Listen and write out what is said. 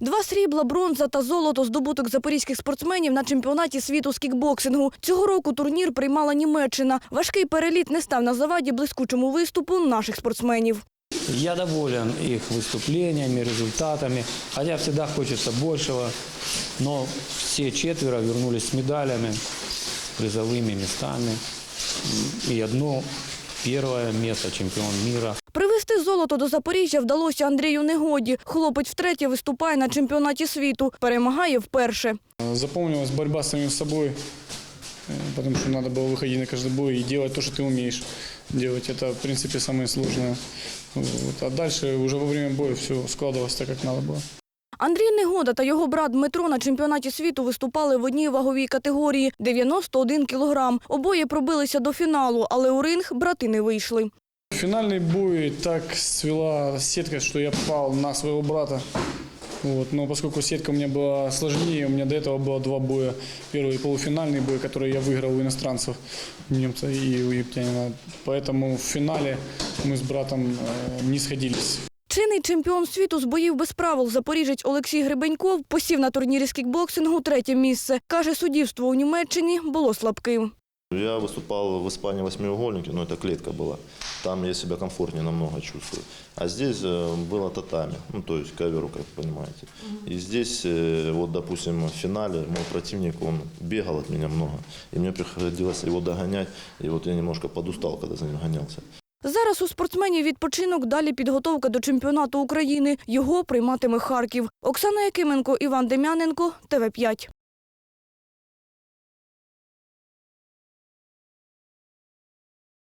Два срібла, бронза та золото здобуток запорізьких спортсменів на чемпіонаті світу з кікбоксингу. Цього року турнір приймала Німеччина. Важкий переліт не став на заваді блискучому виступу наших спортсменів. Я доволен их выступлениями, результатами, хотя всегда хочется большего, но все четверо вернулись с медалями, призовыми местами. И одно первое место чемпион мира. Привезти золото до Запоріжжя вдалося Андрію Негоді. Хлопець втретє виступає на чемпіонаті світу. Перемагає вперше. Запомнилась борьба с самим собой, э, потому что надо было выходить на каждый бой и делать то, что ты умеешь делать. Это, в принципе, самое сложное. Вот. А дальше уже во время боя все складывалось так, как надо было. Андрій Негода та його брат Дмитро на чемпіонаті світу виступали в одній ваговій категорії – 91 кілограм. Обоє пробилися до фіналу, але у ринг брати не вийшли. Финальный бой так свела сетка, что я попал на своего брата. Вот. Но поскольку сетка у меня была сложнее, у меня до этого было два боя. Первый полуфинальный бой, который я выиграл у иностранцев, немца и у египтянина. Поэтому в финале мы с братом э, не сходились. Чинний чемпіон світу з боїв без правил запоріжець Олексій Гребеньков посів на турнірі з кікбоксингу третє місце. Каже, суддівство у Німеччині було слабким. Я выступал в Испании в восьмиугольнике, но это клетка была. Там я себя комфортнее намного чувствую. А здесь э, было татами, ну то есть ковер, как вы понимаете. И здесь, э, вот допустим, в финале мой противник, он бегал от меня много. И мне приходилось его догонять. И вот я немножко подустал, когда за ним гонялся. Зараз у спортсменів відпочинок, далі підготовка до чемпіонату України. Його прийматиме Харків. Оксана Якименко, Іван Дем'яненко, ТВ5.